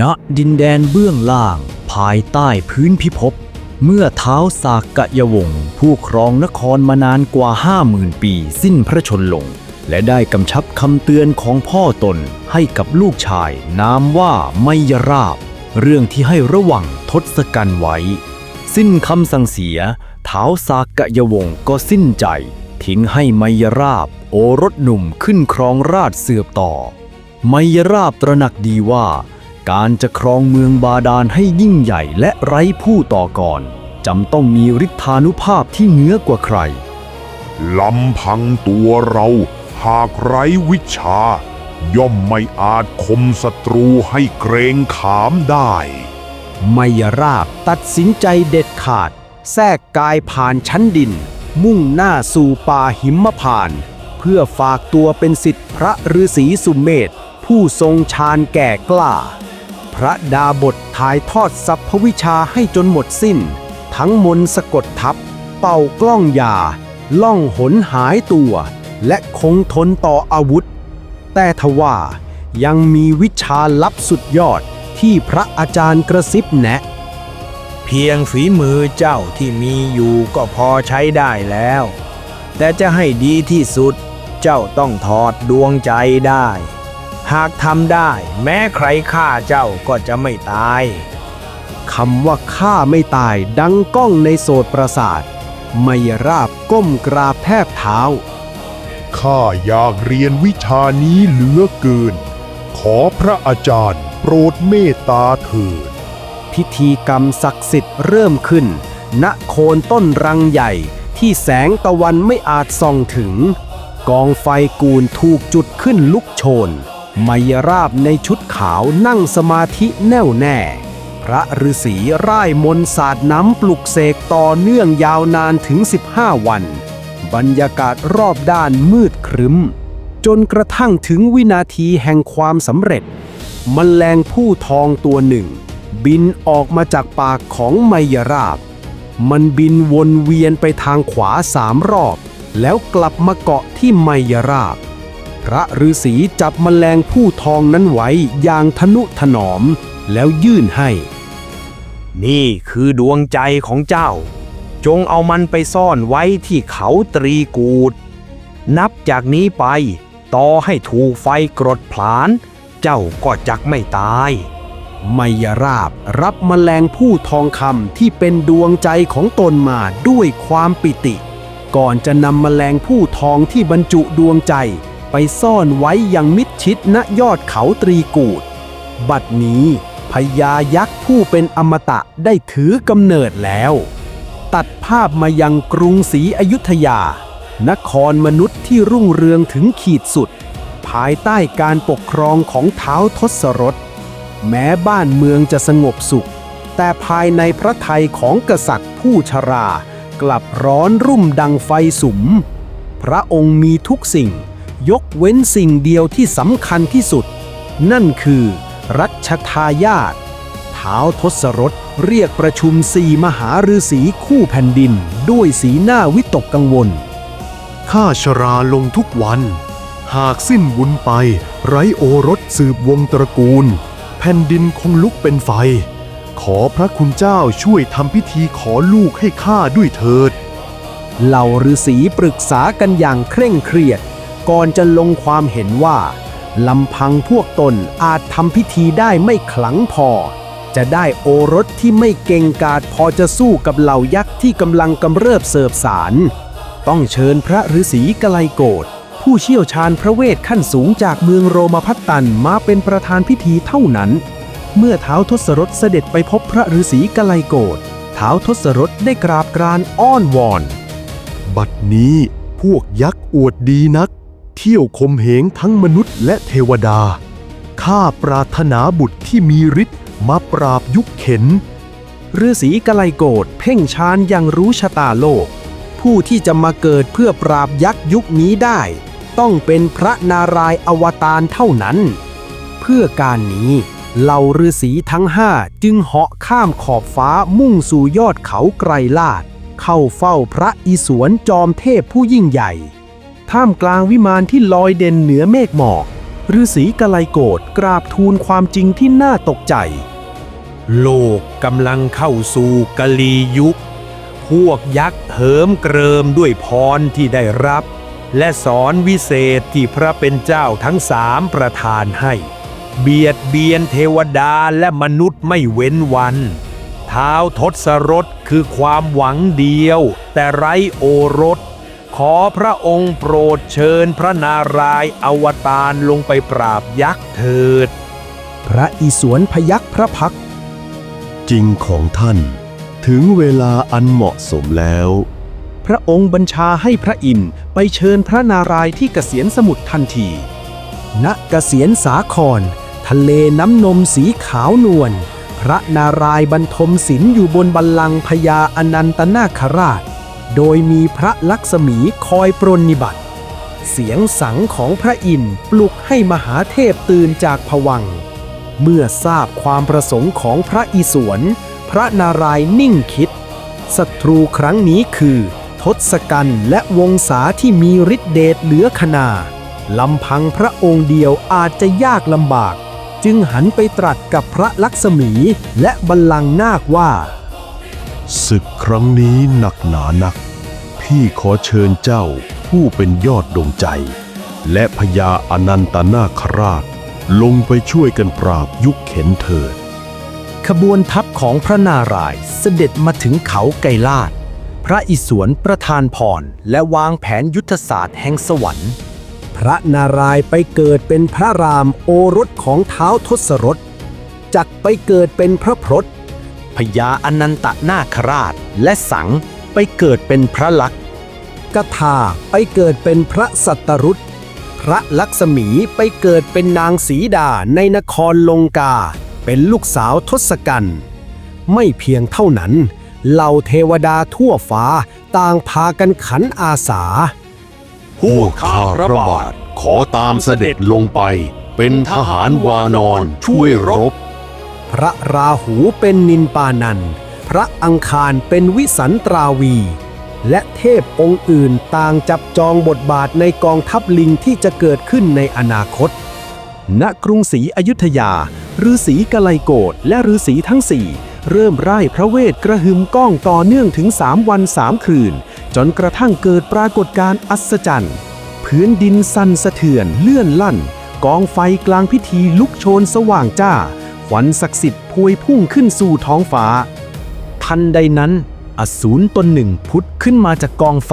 ณดินแดนเบื้องล่าง ภายใต้พื้นพิภพ เมื่อเท้าสากกะยวงศ์ผู้ครองนครมานานกว่าห้าหมื่นปี สิ้นพระชนลง และได้กำชับคำเตือนของพ่อตนให้กับลูกชายนามว่าไมยราบ เรื่องที่ให้ระวังทศกัณฐ์ไว้ สิ้นคำสั่งเสียเท้าสากกะยวงศ์ก็สิ้นใจ ทิ้งให้ไมยราบ โอรสหนุ่มขึ้นครองราชย์สือบต่อ ไมยราบตระหนักดีว่า การจะครองเมืองบาดาลให้ยิ่งใหญ่และไร้ผู้ต่อก่อนจำต้องมีฤทธานุภาพที่เหนือกว่าใครลำพังตัวเรา หากไร้วิชา ย่อมไม่อาจคมศัตรูให้เกรงขามได้ไมยราบตัดสินใจเด็ดขาด แทรกกายผ่านชั้นดิน มุ่งหน้าสู่ป่าหิมพานต์เพื่อฝากตัวเป็นสิทธิพระฤาษีสุเมธผู้ทรงฌานแก่กล้า พระดาบทถ่ายทอดสัพพวิชาให้จนหมดสิ้น ทั้งมนสะกดทับ เป่ากล้องยา ล่องหนหายตัว และคงทนต่ออาวุธ แต่ทว่ายังมีวิชาลับสุดยอดที่พระอาจารย์กระซิบแนะ เพียงฝีมือเจ้าที่มีอยู่ก็พอใช้ได้แล้ว แต่จะให้ดีที่สุดเจ้าต้องถอดดวงใจได้ หากทำได้ แม้ใครฆ่าเจ้าก็จะไม่ตายคำว่าฆ่าไม่ตายดังก้องในโสตประสาทไมยราบก้มกราบแทบเท้า ข้าอยากเรียนวิชานี้เหลือเกิน ขอพระอาจารย์โปรดเมตตาเถิด พิธีกรรมศักดิ์สิทธิ์เริ่มขึ้น ณโคนต้นรังใหญ่ที่แสงตะวันไม่อาจส่องถึง กองไฟกูลถูกจุดขึ้นลุกโชน ไมยราบในชุดขาวนั่งสมาธิแน่วแน่ พระฤาษีร่ายมนต์สาดน้ำปลุกเสกต่อเนื่องยาวนานถึง 15 วัน บรรยากาศรอบด้านมืดครึ้ม จนกระทั่งถึงวินาทีแห่งความสำเร็จมแมลงผู้ทองตัวหนึ่ง บินออกมาจากปากของไมยราบ มันบินวนเวียนไปทางขวาสามรอบ แล้วกลับมาเกาะที่ไมยราบ พระฤาษีจับมแมลงผู้ทองนั้นไว้อย่างทนุถนอมแล้วยื่นให้ นี่คือดวงใจของเจ้า จงเอามันไปซ่อนไว้ที่เขาตรีกูด นับจากนี้ไป ต่อให้ถูกไฟกรดผลาญเจ้าก็จักไม่ตายไมยราบรับมแมลงผู้ทองคำที่เป็นดวงใจของตนมาด้วยความปิติ ก่อนจะนำมแมลงผู้ทองที่บรรจุดวงใจ ไปซ่อนไว้อย่างมิดชิดณยอดเขาตรีกูด บัดนี้พญายักษ์ผู้เป็นอมตะได้ถือกำเนิดแล้ว ตัดภาพมายังกรุงศรีอยุธยา นครมนุษย์ที่รุ่งเรืองถึงขีดสุด ภายใต้การปกครองของเท้าทศรถ แม้บ้านเมืองจะสงบสุข แต่ภายในพระทัยของกษัตริย์ผู้ชรา กลับร้อนรุ่มดังไฟสุม พระองค์มีทุกสิ่ง ยกเว้นสิ่งเดียวที่สำคัญที่สุด นั่นคือ รัชทายาทท้าวทศรถเรียกประชุมสี่มหาฤาษีคู่แผ่นดิน ด้วยสีหน้าวิตกกังวล ข้าชราลงทุกวัน หากสิ้นบุญไป ไร้โอรสสืบวงตระกูล แผ่นดินคงลุกเป็นไฟ ขอพระคุณเจ้าช่วยทำพิธีขอลูกให้ข้าด้วยเถิด เหล่าฤาษีปรึกษากันอย่างเคร่งเครียด ก่อนจะลงความเห็นว่าลำพังพวกตนอาจทำพิธีได้ไม่ขลังพอ จะได้โอรสที่ไม่เก่งกาจพอจะสู้กับเหล่ายักษ์ที่กำลังกำเริบเสิบสาร ต้องเชิญพระฤาษีกไลโกรธผู้เชี่ยวชาญพระเวทขั้นสูงจากเมืองโรมพัตตันมาเป็นประธานพิธีเท่านั้น เมื่อเท้าทศรถเสด็จไปพบพระฤาษีกไลโกรธเท้าทศรถได้กราบกรานอ้อนวอน บัดนี้พวกยักษ์อวดดีนัก เที่ยวคมเหงทั้งมนุษย์และเทวดา ข้าปรารถนาบุตรที่มีฤทธิ์มาปราบยุคเข็นฤาษีกะไลโกรธเพ่งชานย่างรู้ชะตาโลก ผู้ที่จะมาเกิดเพื่อปราบยักษ์ยุคนี้ได้ ต้องเป็นพระนารายณ์อวตารเท่านั้น เพื่อการนี้เหล่าฤาษีทั้งห้าจึงเหาะข้ามขอบฟ้ามุ่งสู่ยอดเขาไกรลาด เข้าเฝ้าพระอิศวรจอมเทพผู้ยิ่งใหญ่ ท่ามกลางวิมานที่ลอยเด่นเหนือเมฆหมอกฤาษีกะไลโกรธกราบทูลความจริงที่น่าตกใจ โลกกำลังเข้าสู่กะลียุค พวกยักษ์เหิมเกริมด้วยพรที่ได้รับ และสอนวิเศษที่พระเป็นเจ้าทั้งสามประทานให้ เบียดเบียนเทวดาและมนุษย์ไม่เว้นวันเท้าทศรถคือความหวังเดียว แต่ไร้โอรส ขอพระองค์โปรดเชิญพระนารายณ์อวตารลงไปปราบยักษ์เถิด พระอิศวรพยักพระพักตร์จริงของท่าน ถึงเวลาอันเหมาะสมแล้ว พระองค์บัญชาให้พระอินทร์ไปเชิญพระนารายณ์ที่เกษียณสมุทรทันที ณเกษียณสาคร ทะเลน้ำนมสีขาวนวลพระนารายณ์บรรทมศิลป์อยู่บนบัลลังก์พญาอนันตนาคราช โดยมีพระลักษมีคอยปรนนิบัติ เสียงสังของพระอินทร์ปลุกให้มหาเทพตื่นจากผวัง เมื่อทราบความประสงค์ของพระอิศวร พระนารายณ์นิ่งคิด ศัตรูครั้งนี้คือ ทศกัณฐ์และวงศาที่มีฤทธิเดชเหลือขนาลำพังพระองค์เดียวอาจจะยากลำบาก จึงหันไปตรัสกับพระลักษมีและบัลลังก์นาคว่าศึกครั้งนี้หนักหนานัก พี่ขอเชิญเจ้าผู้เป็นยอดดวงใจ และพญาอนันตนาคราช ลงไปช่วยกันปราบยุคเข็นเถิด ขบวนทัพของพระนารายณ์เสด็จมาถึงเขาไกรลาด พระอิศวรประทานพรและวางแผนยุทธศาสตร์แห่งสวรรค์ พระนารายณ์ไปเกิดเป็นพระรามโอรสของเท้าทศรถจักไปเกิดเป็นพระพรตพญาอนันตนาคราชและสัง ไปเกิดเป็นพระลักษณ์กทาไปเกิดเป็นพระสัตตรุษพระลักษมีไปเกิดเป็นนางสีดาในนครลงกา เป็นลูกสาวทศกัณฐ์ไม่เพียงเท่านั้น เหล่าเทวดาทั่วฟ้าต่างพากันขันอาสาพวกข้าพระบาทขอตามเสด็จลงไป เป็นทหารวานอนช่วยรบ พระราหูเป็นนินปานันท์ พระอังคารเป็นวิสันตราวี และเทพองค์อื่นต่างจับจองบทบาทในกองทัพลิงที่จะเกิดขึ้นในอนาคต ณกรุงศรีอยุธยาฤาษีกะไลโกรธและฤาษีทั้งสี่เริ่มไร่พระเวทกระหึ่มก้องต่อเนื่องถึง 3 วัน 3 คืน จนกระทั่งเกิดปรากฏการณ์อัศจรรย์พื้นดินสั่นสะเทือนเลื่อนลั่น กองไฟกลางพิธีลุกโชนสว่างจ้าขวัญศักดิ์สิทธิ์พวยพุ่งขึ้นสู่ท้องฟ้า ทันใดนั้น อสูรตนหนึ่งพุทธขึ้นมาจากกองไฟ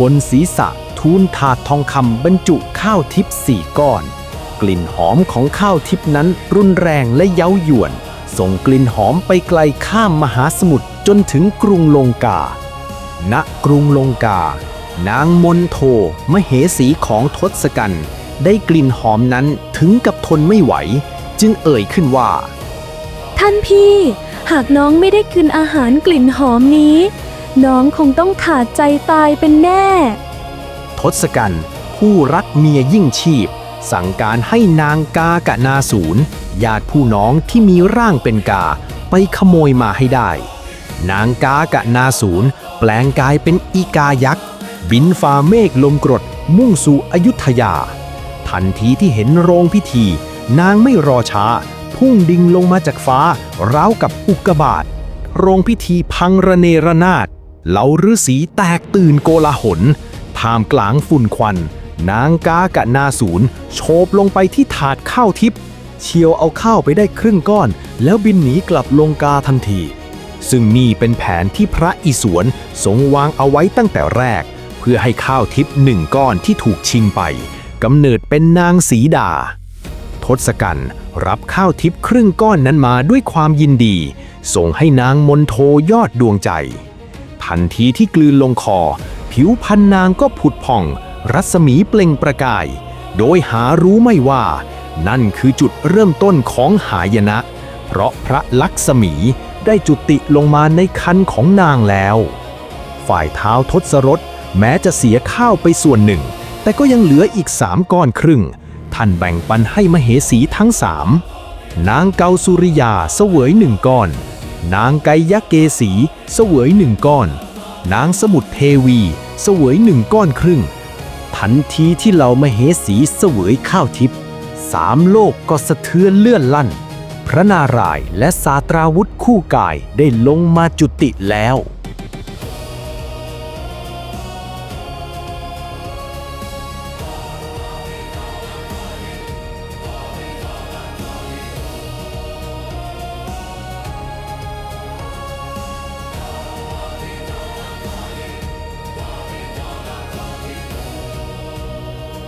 บนศีรษะทูลถาดทองคำบรรจุข้าวทิพย์สี่ก้อน กลิ่นหอมของข้าวทิพย์นั้นรุนแรงและเย้ายวน ส่งกลิ่นหอมไปไกลข้ามมหาสมุทรจนถึงกรุงลงกา ณ กรุงลงกา นางมนโทมเหสีของทศกัณฐ์ได้กลิ่นหอมนั้นถึงกับทนไม่ไหว จึงเอ่ยขึ้นว่า ท่านพี่ หากน้องไม่ได้กินอาหารกลิ่นหอมนี้ น้องคงต้องขาดใจตายเป็นแน่ ทศกัณฐ์ผู้รักเมียยิ่งชีพ สั่งการให้นางกากะนาศูนญาติผู้น้องที่มีร่างเป็นกา ไปขโมยมาให้ได้ นางกากะนาศูนแปลงกายเป็นอีกายักษ์ บินฝ่าเมฆลมกรด มุ่งสู่อยุธยา ทันทีที่เห็นโรงพิธี นางไม่รอช้า พุ่งดิ่งลงมาจากฟ้า ราวกับอุกกาบาตโรงพิธีพังระเนระนาดเหล่าฤาษีแตกตื่นโกลาหลท่ามกลางฝุ่นควัน นางกากะนาศูนย์โฉบลงไปที่ถาดข้าวทิพย์เชียวเอาข้าวไปได้ครึ่งก้อน แล้วบินหนีกลับลงกาทันที ซึ่งนี่เป็นแผนที่พระอิศวรทรงวางเอาไว้ตั้งแต่แรก เพื่อให้ข้าวทิพย์หนึ่งก้อนที่ถูกชิงไปกำเนิดเป็นนางสีดา ทศกัณฐ์ รับข้าวทิพย์ครึ่งก้อนนั้นมาด้วยความยินดี ส่งให้นางมนโทยอดดวงใจ ทันทีที่กลืนลงคอ ผิวพันนางก็ผุดผ่อง รัศมีเปล่งประกาย โดยหารู้ไม่ว่า นั่นคือจุดเริ่มต้นของหายนะ เพราะพระลักษมีได้จุติลงมาในคันของนางแล้ว ฝ่ายเท้าทศรถแม้จะเสียข้าวไปส่วนหนึ่ง แต่ก็ยังเหลืออีกสามก้อนครึ่ง ท่านแบ่งปันให้มเหสีทั้งสาม นางเกาสุริยาเสวยหนึ่งก้อน นางไกยะเกสีเสวยหนึ่งก้อน นางสมุทรเทวีเสวยหนึ่งก้อนครึ่ง ทันทีที่เหล่ามเหสีเสวยข้าวทิพย์สามโลกก็สะเทือนเลื่อนลั่น พระนารายณ์และสาตราวุธคู่กายได้ลงมาจุติแล้ว